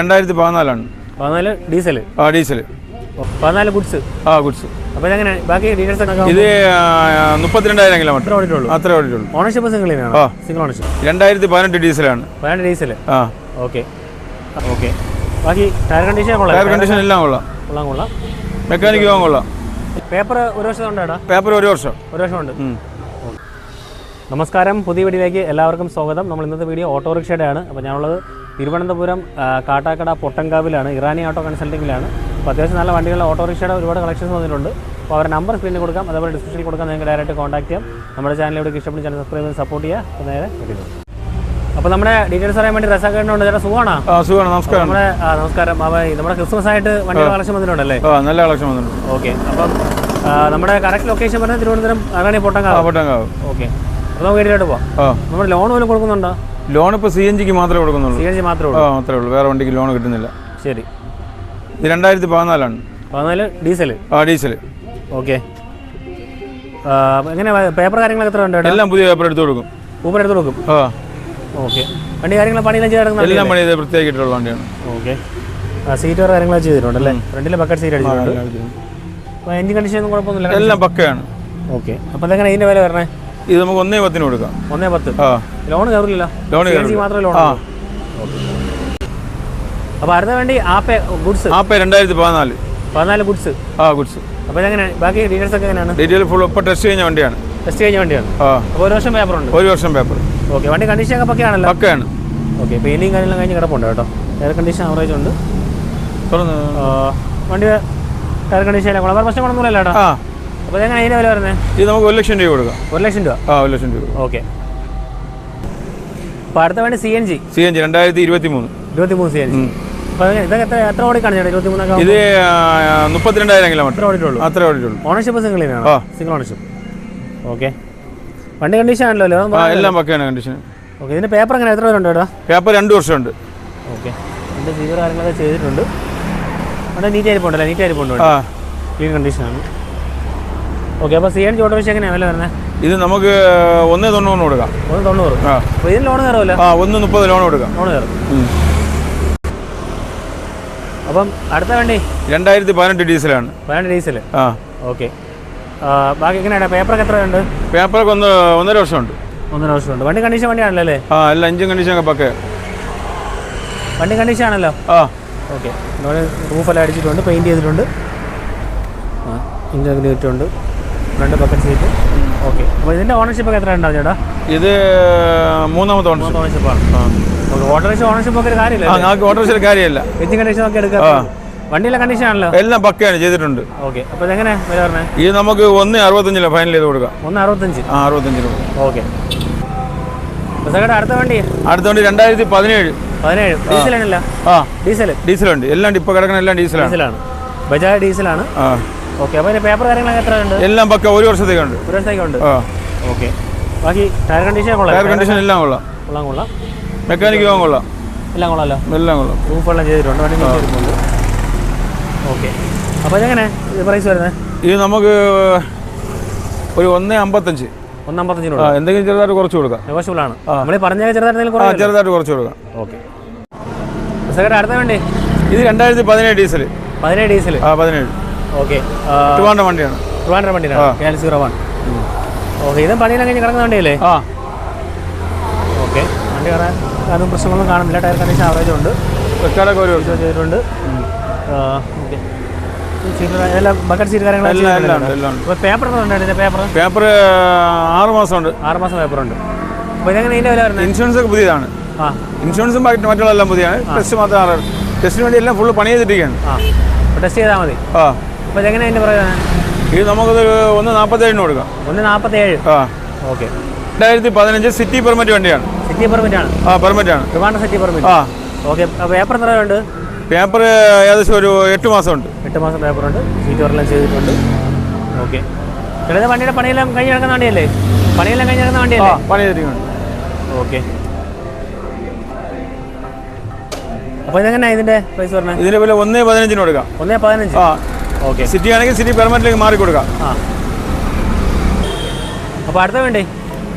രണ്ടായിരത്തി പതിനാലാണ് പതിനാല് ഡീസൽ ആ ഡീസൽ പതിനാല് ഗുഡ്സ്? ആ ഗുഡ്സ്. അപ്പോൾ എങ്ങനെ ബാക്കി ഡീറ്റെയിൽസ് ഇത് മുപ്പത്തിരണ്ടായിരം കിലോമീറ്റർ ഓടിയിട്ടുള്ളൂ. അത്രേ ഓടിയിട്ടുള്ളൂ. ഓണർഷിപ്പ് സിംഗിൾ ആ. സിംഗിൾ ഓണർഷിപ്പ് രണ്ടായിരത്തി പതിനെട്ട് ഡീസലാണ്. പതിനാല് ഡീസൽ ആ. ഓക്കെ. ഓക്കെ. ബാക്കി ടയർ കണ്ടീഷൻ ടയർ കണ്ടീഷൻ എല്ലാം കൊള്ളാം. കൊള്ളാം കൊള്ളാം. മെക്കാനിക് പോകാൻ കൊള്ളാം. പേപ്പർ ഒരു വർഷം ഉണ്ടാടാ പേപ്പർ ഒരു വർഷം. ഒരു വർഷം ഉണ്ട്. നമസ്കാരം. പുതിയ വീഡിയോയിലേക്ക് എല്ലാവർക്കും സ്വാഗതം. നമ്മൾ ഇന്നത്തെ വീഡിയോ ഓട്ടോറിക്ഷയുടെ ആണ് അപ്പോൾ ഞാനുള്ളത് തിരുവനന്തപുരം കാട്ടാക്കട പൊട്ടങ്കാവിലാണ് ഇറാനി ഓട്ടോ കൺസൾട്ടിങ്ങിലാണ് അപ്പോൾ അത്യാവശ്യം നല്ല വണ്ടികളുടെ ഓട്ടോറിക്ഷയുടെ ഒരുപാട് കളക്ഷൻസ് വന്നിട്ടുണ്ട്. അപ്പോൾ അവരുടെ നമ്പർ സ്ക്രീനിൽ കൊടുക്കാം. അതേപോലെ ഡിസ്ക്രിപ്ഷനിൽ കൊടുക്കാം. നിങ്ങൾക്ക് ഡയറക്റ്റ് കോൺടാക്ട് ചെയ്യാം. നമ്മുടെ ചാനലിലൂടെ ഇഷ്ടപ്പെടുന്ന ചാനൽ സബ്സ്ക്രൈബ് ചെയ്ത് സപ്പോർട്ട് ചെയ്യുക അപ്പോൾ നേരെ കിട്ടുന്നു അപ്പോൾ നമ്മുടെ ഡീറ്റെയിൽസ് അറിയാൻ വേണ്ടി റസാക്കേണ്ടുണ്ട് ചേട്ടാ സുഖമാണോ? സുഖമാണ്. നമസ്കാരം. നമ്മുടെ നമസ്കാരം. അപ്പോൾ നമ്മുടെ ക്രിസ്മസ് ആയിട്ട് വണ്ടി കളക്ഷൻ വന്നിട്ടുണ്ടല്ലേ? നല്ല കളക്ഷൻ വന്നിട്ടുണ്ട്. ഓക്കെ അപ്പം നമ്മുടെ കറക്റ്റ് ലൊക്കേഷൻ പറഞ്ഞാൽ തിരുവനന്തപുരം അറാണി ആ പൊട്ടങ്കാവ് പൊട്ടങ്കാവ് ഓക്കെ അപ്പോൾ നമുക്ക് വീട്ടിലോട്ട് പോവാം. നമ്മുടെ ലോൺ പോലും കൊടുക്കുന്നുണ്ടോ? ലോൺ ഇപ്പോൾ സി എൻ ജിക്ക് മാത്രമേ കൊടുക്കുന്നുള്ളൂ. സി എൻ ജി മാത്രമേ ആ ഉള്ളൂ മാത്രമേ ഉള്ളൂ. വേറെ വണ്ടിക്ക് ലോൺ കിട്ടുന്നില്ല. ശരി. ഇത് രണ്ടായിരത്തി പതിനാലാണ് പതിനാല് ഡീസൽ ആ ഡീസൽ ഓക്കെ. എങ്ങനെ പേപ്പർ കാര്യങ്ങളൊക്കെ എത്ര ഉണ്ട് എല്ലാം പുതിയ പേപ്പർ എടുത്ത് കൊടുക്കും. ഊപ്പർ എടുത്ത് കൊടുക്കും? ആ. ഓക്കെ. വണ്ടി കാര്യങ്ങൾ പണിയെല്ലാം ചെയ്ത് എല്ലാം എല്ലാം പണി ഇത് വണ്ടിയാണ്. ഓക്കെ. സീറ്റ് വേറെ കാര്യങ്ങൾ ചെയ്തിട്ടുണ്ട് അല്ലേ? ഫ്രണ്ടിൽ ബക്കറ്റ് സീറ്റ് അടിച്ചിട്ടുണ്ട്. എഞ്ചിൻ കണ്ടീഷൻ ഒന്നും കുഴപ്പമൊന്നുമില്ല. എല്ലാം പക്കയാണ്. ഓക്കെ. അപ്പോൾ അതെങ്ങനെ ഇതിന്റെ വില വരണേ? ഇത് നമുക്ക് ഒന്നേ പത്തിന് കൊടുക്കാം. ഒന്നേ പത്ത്? ലോൺ കയറില്ല. ലോൺ മാത്രമേ ലോൺ ആ. അപ്പോൾ അടുത്ത വേണ്ടി ആപ്പേ ഗുഡ്സ്. ആപ്പേ രണ്ടായിരത്തി പതിനാല് പതിനാല് ഗുഡ്സ്. ആ ഗുഡ്സ്. അപ്പോൾ എങ്ങനെ ബാക്കി ഡീറ്റെയിൽസ് ഒക്കെ എങ്ങനെയാണ്? ഡീറ്റെയിൽ ഫുൾ ഇപ്പോൾ ടെസ്റ്റ് കഴിഞ്ഞ വണ്ടിയാണ്. ടെസ്റ്റ് കഴിഞ്ഞ വണ്ടിയാണ്. ആ. അപ്പോൾ ഒരു വർഷം പേപ്പർ ഉണ്ട്. ഒരു വർഷം പേപ്പർ ഓക്കെ വണ്ടി കണ്ടീഷൻ ഒക്കെ പക്കയാണല്ലോ? പക്കയാണ്. ഓക്കെ പെയിന്റിങ് കാര്യങ്ങളും കഴിഞ്ഞ് കിടപ്പുണ്ട് കേട്ടോ. എയർ കണ്ടീഷൻ ആവറേജ് ഉണ്ട്. വണ്ടി എയർ കണ്ടീഷൻ വേറെ പ്രശ്നങ്ങളൊന്നുമില്ല കേട്ടോ. ആ. അപ്പോൾ ഇതെങ്ങനെ അതിന്റെ വില വരുന്നത്? ഇത് നമുക്ക് ഒരു ലക്ഷം രൂപ കൊടുക്കാം. ഒരു ലക്ഷം രൂപ? ആ ഒരു ലക്ഷം രൂപ. ഓക്കെ. അപ്പോൾ അടുത്ത വേണ്ടി C N G C N G രണ്ടായിരത്തി ഇരുപത്തി മൂന്ന് ഇരുപത്തി മൂന്ന് സി എൻ ജി ഇത് മുപ്പത്തിരണ്ടായിരം കിലോമീറ്റർ. ഓടിയിട്ടുള്ളൂ. അത്രേ ഓടിയിട്ടുള്ളൂ. ഓണർഷിപ്പ് ആ. Single ownership okay. വണ്ടി കണ്ടീഷൻ ആണല്ലോ എല്ലാം പക്കയാണ് കണ്ടീഷൻ ഓക്കെ ഇതിന്റെ പേപ്പർ എങ്ങനെ? എത്ര പേരുണ്ട് പേപ്പർ രണ്ട് വർഷമുണ്ട്. ഓക്കെ. എന്റെ സീവർ കാര്യങ്ങളൊക്കെ ചെയ്തിട്ടുണ്ട്. അവിടെ നീറ്റ് ആയിരിപ്പുണ്ടല്ലേ നീറ്റ് ആയിരിപ്പുണ്ട് ആ. ക്ലീൻ കണ്ടീഷനാണ് ഓക്കെ അപ്പോൾ സി എൻ ജി ഓട്ടോ എങ്ങനെയാണ് വില വരുന്നത് ഇത് നമുക്ക് ഒന്ന് തൊണ്ണൂറിന് കൊടുക്കാം. ഒന്ന് തൊണ്ണൂറ്? ആ. അപ്പോൾ ഇതിന് ലോൺ കയറുമല്ലോ? ആ ഒന്ന് മുപ്പത് ലോൺ കൊടുക്കാം. ലോൺ കയറും. അപ്പം അടുത്ത വണ്ടി? രണ്ടായിരത്തി പതിനെട്ട് ഡീസലാണ്. പതിനെട്ട് ഡീസൽ ആ. ഓക്കെ. ബാക്കി എങ്ങനെയാണ് പേപ്പറൊക്കെ എത്ര ഉണ്ട് പേപ്പറൊക്കെ ഒന്ന് ഒന്നര വർഷമുണ്ട്. ഒന്നര വർഷമുണ്ട്. വണ്ടി കണ്ടീഷൻ വണ്ടിയാണല്ലോ അല്ലേ? ആ എല്ലാം കണ്ടീഷൻ ഒക്കെ പക്കേ വണ്ടി കണ്ടീഷൻ ആണല്ലോ ആ. ഓക്കെ. നമ്മൾ റൂഫെല്ലാം അടിച്ചിട്ടുണ്ട് പെയിന്റ് ചെയ്തിട്ടുണ്ട്. ആ ഇഞ്ചൊക്കെ ഫ്രണ്ട് ബക്കറ്റ് സീറ്റ്. ഓക്കെ. അപ്പോൾ ഇതിന്റെ ഓണർഷിപ്പ് ഒക്കെ എത്ര ഉണ്ടാവും ചേട്ടാ? ഇത് മൂന്നാമത്തെ ഓണർ ഓണർഷിപ്പാണ് ഓട്ടോറിക്ഷ ഓണർഷിപ്പ് ഒക്കെ ഒരു കാര്യമില്ല ആ ഞങ്ങൾക്ക് ഓട്ടോറിക്ഷ കാര്യമില്ല. എഞ്ചിൻ കണ്ടീഷൻ ഒക്കെ എടുക്കാം വണ്ടിയിലെ കണ്ടീഷൻ ആണല്ലോ? എല്ലാം പക്കയാണ് ചെയ്തിട്ടുണ്ട്. ഓക്കെ. അപ്പോൾ എങ്ങനെ വില പറഞ്ഞത് ഇത് നമുക്ക് ഒന്ന് ഫൈനൽ ചെയ്ത് കൊടുക്കാം. ഒന്ന് അറുപത്തഞ്ച്. ആ അറുപത്തഞ്ച് രൂപ ഓക്കെ. അടുത്ത വണ്ടി? അടുത്ത വണ്ടി രണ്ടായിരത്തി പതിനേഴ്. പതിനേഴ്. ഡീസലാണല്ലോ ആ. ഡീസൽ? ഡീസലുണ്ട്. എല്ലാം ഇപ്പോൾ കിടക്കുന്ന എല്ലാം ഡീസലാണ്. ഡീസലാണ്. ബജാജ് ഡീസലാണ്. ആ. ഓക്കെ അപ്പോൾ പേപ്പർ കാര്യങ്ങളൊക്കെ എത്ര ഉണ്ട്? എല്ലാം പക്ക ഒരു വർഷത്തേക്കുണ്ട് ഒരു ഓക്കെ ബാക്കി ടയർ കണ്ടീഷൻ കൊള്ളാം. ടയർ കണ്ടീഷൻ എല്ലാം കൊള്ളാം. കൊള്ളാം കൊള്ളാം. മെക്കാനിക് പോകാൻ കൊള്ളാം. എല്ലാം കൊള്ളാമല്ലോ എല്ലാം കൊള്ളാം. റൂഫെല്ലാം ചെയ്തിട്ടുണ്ട്. വണ്ടി ചെയ്തിട്ടുണ്ട്. ഓക്കെ അപ്പോൾ ഇതെങ്ങനെ? ഇത് പ്രൈസ് വരുന്നത്? ഇത് നമുക്ക് ഒരു ഒന്ന് അമ്പത്തഞ്ച്. ഒന്ന് അമ്പത്തഞ്ചിന് എന്തെങ്കിലും ചെറുതായിട്ട് കുറച്ച് കൊടുക്കാം. നെഗോഷ്യബിൾ ആണ്. നമ്മൾ പറഞ്ഞാൽ ചെറുതായിട്ട് ചെറുതായിട്ട് കുറച്ച് കൊടുക്കാം. ഓക്കെ അടുത്ത വേണ്ടി? ഇത് രണ്ടായിരത്തി പതിനേഴ് ഡീസൽ പതിനേഴ് ഡീസൽ ആ പതിനേഴ്. ഓക്കെ. ട്രിവാൻഡ്രം വണ്ടിയാണ്. ട്രിവാൻഡ്രം വണ്ടിയാണ് K L zero one okay ഇതും പണിയെല്ലാം കഴിഞ്ഞ് കിടക്കുന്ന വണ്ടിയല്ലേ? ആ. ഓക്കെ. വണ്ടി കയറാൻ അതും പ്രശ്നങ്ങളൊന്നും കാണുന്നില്ല. ടയർ കണ്ടീഷൻ ആവറേജ് ഉണ്ട്. വെക്കാടൊക്കെ ഒരു ചെയ്തിട്ടുണ്ട്. ഓക്കെ. ബക്കറ്റ് സീറ്റ് ഉണ്ട് പേപ്പർ പേപ്പർ പേപ്പർ ആറ് മാസമുണ്ട്. ആറ് മാസം പേപ്പർ ഉണ്ട്. അപ്പോൾ ഇതെങ്ങനെ ഇതിന്റെ വില വരുന്നത്? ഇൻഷുറൻസ് ഒക്കെ പുതിയതാണ്. ആ. ഇൻഷുറൻസും മറ്റുള്ള എല്ലാം പുതിയതാണ് ടെസ്റ്റ് മാത്രം ആറ് ടെസ്റ്റിന് വേണ്ടി എല്ലാം ഫുള്ള് പണി ചെയ്തിരിക്കുകയാണ് ആ. ടെസ്റ്റ് ചെയ്താൽ മതി. ആ. അപ്പോൾ ഇതെങ്ങനെ ഇതിന്റെ പറയുന്നത് ഇത് നമുക്കത് ഒന്ന് നാൽപ്പത്തേഴിന് കൊടുക്കാം. ഒന്ന് നാൽപ്പത്തേഴ് ആ. ഓക്കെ. രണ്ടായിരത്തി പതിനഞ്ച് സിറ്റി പെർമിറ്റ് വണ്ടിയാണ്. സിറ്റി പെർമിറ്റ് ആണ് ആ പെർമിറ്റ് ആണ് ട്രിവാൻഡ്രം സിറ്റി പെർമിറ്റ്? ആ. ഓക്കെ. പേപ്പർ എത്ര ഉണ്ട് പേപ്പർ ഏകദേശം ഒരു എട്ട് മാസമുണ്ട്. എട്ട് മാസം പേപ്പർ ഉണ്ട് സീറ്റ് വർക്കെല്ലാം ചെയ്തിട്ടുണ്ട്. ഓക്കെ. ചിലത് വണ്ടിയുടെ പണിയെല്ലാം കഴിഞ്ഞ് കിടക്കുന്ന വണ്ടിയല്ലേ? പണിയെല്ലാം കഴിഞ്ഞ് കിടക്കുന്ന ആ വണ്ടിയല്ലേ പണി ചെയ്തിട്ടുണ്ട് ഓക്കെ. അപ്പോൾ ഇതെങ്ങനെ ഇതിന്റെ പ്രൈസ് പറഞ്ഞത് ഇതിന്റെ വില ഒന്നേ പതിനഞ്ചിന് കൊടുക്കാം. ഒന്നേ പതിനഞ്ച്? ആ. ഓക്കെ. സിറ്റി ആണെങ്കിൽ സിറ്റി പെർമനന്റിലേക്ക് മാറി കൊടുക്കാം. ആ. അപ്പോൾ അടുത്ത വേണ്ടേ?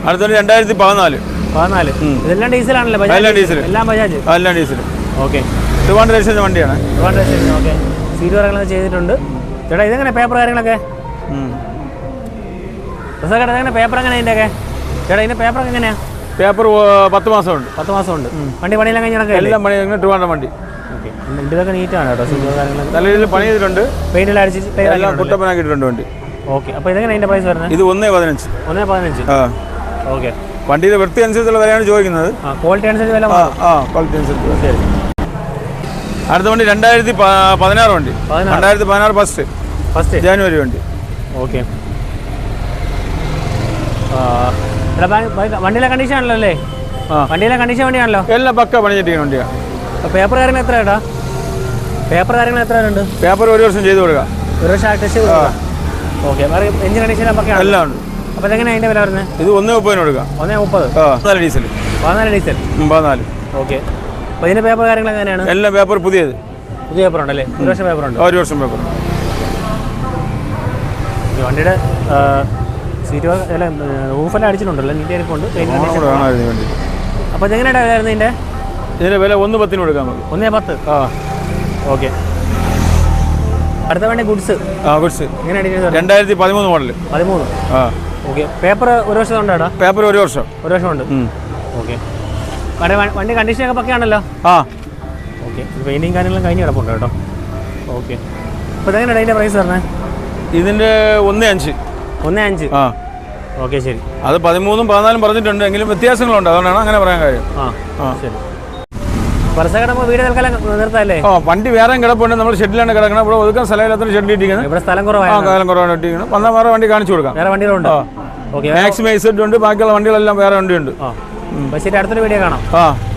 അടുത്ത രണ്ടായിരത്തി പതിനാല്. പതിനാല്. ഇതെല്ലാം ഡീസലാണല്ലോ എല്ലാം ഡീസൽ. എല്ലാം ബജാജ്? എല്ലാം ഡീസൽ ഓക്കെ. ട്രിവാൻഡ് രജിസ്ട്രേഷൻ വണ്ടിയാണ്. ഒരുപാട് ഓക്കെ. സീറ്റ് കാര്യങ്ങളൊക്കെ ചെയ്തിട്ടുണ്ട്. ചേട്ടാ ഇതെങ്ങനെ പേപ്പർ കാര്യങ്ങളൊക്കെ? ചേട്ടാ ഇതെങ്ങനെ പേപ്പർ എങ്ങനെ ഇതിന്റെയൊക്കെ ചേട്ടാ ഇതിന്റെ പേപ്പർ എങ്ങനെയാണ് പേപ്പർ പത്ത് മാസമുണ്ട്. പത്ത് മാസമുണ്ട്. വണ്ടി പണിയെല്ലാം കഴിഞ്ഞാൽ എല്ലാം പണി ട്രിവാൻഡ്രം വണ്ടി. ഇതൊക്കെ നീറ്റാണ് കേട്ടോ സീറ്റ് കാര്യങ്ങളൊക്കെ. നല്ല രീതിയിൽ പണി ചെയ്തിട്ടുണ്ട്. അടിച്ച് എല്ലാം കുട്ടപ്പനാക്കിയിട്ടുണ്ട് വണ്ടി. ഓക്കെ. അപ്പോൾ ഇതെങ്ങനെ അതിന്റെ പ്രൈസ് വരുന്നത്? ഇത് ഒന്നേ പതിനഞ്ച്. ഒന്നേ പതിനഞ്ച്? ആ. ഓക്കെ. വണ്ടിയുടെ വൃത്തി അനുസരിച്ചുള്ള വിലയാണ് ചോദിക്കുന്നത്. ക്വാളിറ്റി അനുസരിച്ച് വില ആ ക്വാളിറ്റി അനുസരിച്ച് ശരി. അടുത്ത വണ്ടി രണ്ടായിരത്തി പതിനാറ് വണ്ടി. രണ്ടായിരത്തി പതിനാറ് ഫസ്റ്റ് ഫസ്റ്റ് ജാനുവരി വണ്ടി. ഓക്കെ. വണ്ടിയിലെ കണ്ടീഷൻ ആണല്ലോ അല്ലേ? വണ്ടിയിലെ കണ്ടീഷൻ വണ്ടിയാണല്ലോ? എല്ലാം പക്ക പണിഞ്ഞിട്ടിരിക്കുന്ന വണ്ടിയാണ് പേപ്പർ കാര്യങ്ങൾ എത്ര കേട്ടാ പേപ്പർ കാര്യങ്ങൾ എത്ര ഉണ്ട് പേപ്പർ ഒരു വർഷം ചെയ്ത് കൊടുക്കാം. ഒരു വർഷം ടെസ്റ്റ് ഓക്കെ എഞ്ചിൻ കണ്ടീഷൻ നമുക്ക് എല്ലാം ഉണ്ട്. അപ്പോൾ ഇതെങ്ങനെ അതിന്റെ വില വരുന്നത്? ഇത് ഒന്ന് മുപ്പതിന് കൊടുക്കാം. ഒന്നേ മുപ്പത്? പതിനാല് ഡീസൽ. പതിനാല് ഡീസൽ? പതിനാല്. ഓക്കെ. അപ്പോൾ ഇതിന്റെ പേപ്പർ കാര്യങ്ങൾ എങ്ങനെയാണ്? എല്ലാം പേപ്പർ പുതിയത്. പുതിയ പേപ്പർ ഉണ്ടല്ലേ? ഒരു വർഷം പേപ്പർ ഉണ്ട്? ഒരു വർഷം പേപ്പർ വണ്ടിയുടെ സീറ്റ് അല്ല ഊഫെല്ലാം അടിച്ചിട്ടുണ്ടല്ലോ നീറ്റ് വണ്ടി. അപ്പോൾ ഇതെങ്ങനെയാണ് വില വരുന്നത് ഇതിന്റെ ഇതിന്റെ വില ഒന്ന് പത്തിന് കൊടുക്കാം നമുക്ക് ഒന്നേ പത്ത്? ആ. ഓക്കെ. അടുത്ത വണ്ടി ഗുഡ്സ്? ആ ഗുഡ്സ്. രണ്ടായിരത്തി പതിമൂന്ന് മോഡൽ പതിമൂന്ന്? ആ. ഓക്കെ. പേപ്പർ ഒരു വർഷം ഉണ്ടാടാ പേപ്പർ ഒരു വർഷം. ഒരു വർഷം ഉണ്ട്. ഓക്കെ. വണ്ടി കണ്ടീഷൻ ഒക്കെ പക്കയാണല്ലോ? ആ. ഓക്കെ. പെയിന്റിങ് കാര്യങ്ങളും കഴിഞ്ഞ് കിടപ്പുണ്ട് കേട്ടോ. ഓക്കെ. അപ്പോൾ ഇതെങ്ങനെയാണ് അതിന്റെ പ്രൈസ് പറഞ്ഞേ? ഇതിന്റെ ഒന്ന് അഞ്ച്. ഒന്നേ അഞ്ച്? ആ. ഓക്കെ ശരി. അത് പതിമൂന്നും പതിനാലും പറഞ്ഞിട്ടുണ്ട്. എങ്കിലും വ്യത്യാസങ്ങളുണ്ട്. അതുകൊണ്ടാണ് അങ്ങനെ പറയാൻ കാര്യം. ആ. ആ. ശരി. വീട് തൽക്കാലം നിർത്താല്ലേ? ആ വണ്ടി വേറെ കിടപ്പുണ്ട്. നമ്മൾ ഷെഡിലാണ് കിടക്കണം. ഇവിടെ ഒതുക്കാൻ സ്ഥലമില്ലാത്ത ഷെഡിൽ ഇട്ടിരിക്കുന്നത്. ഇവിടെ സ്ഥലം കുറവാണ്. സ്ഥലം കുറവാണ് ഇട്ടിരിക്കുന്നത്. വന്നാൽ വേറെ വണ്ടി കാണിച്ചു കൊടുക്കാം. വേറെ വണ്ടികളുണ്ട്. ആ. ഓക്കെ മാക്സിമം ഉണ്ട്. ബാക്കിയുള്ള വണ്ടികളെല്ലാം വേറെ വണ്ടിയുണ്ട്. ശരി അടുത്തൊരു വീഡിയോ കാണാം. ആ.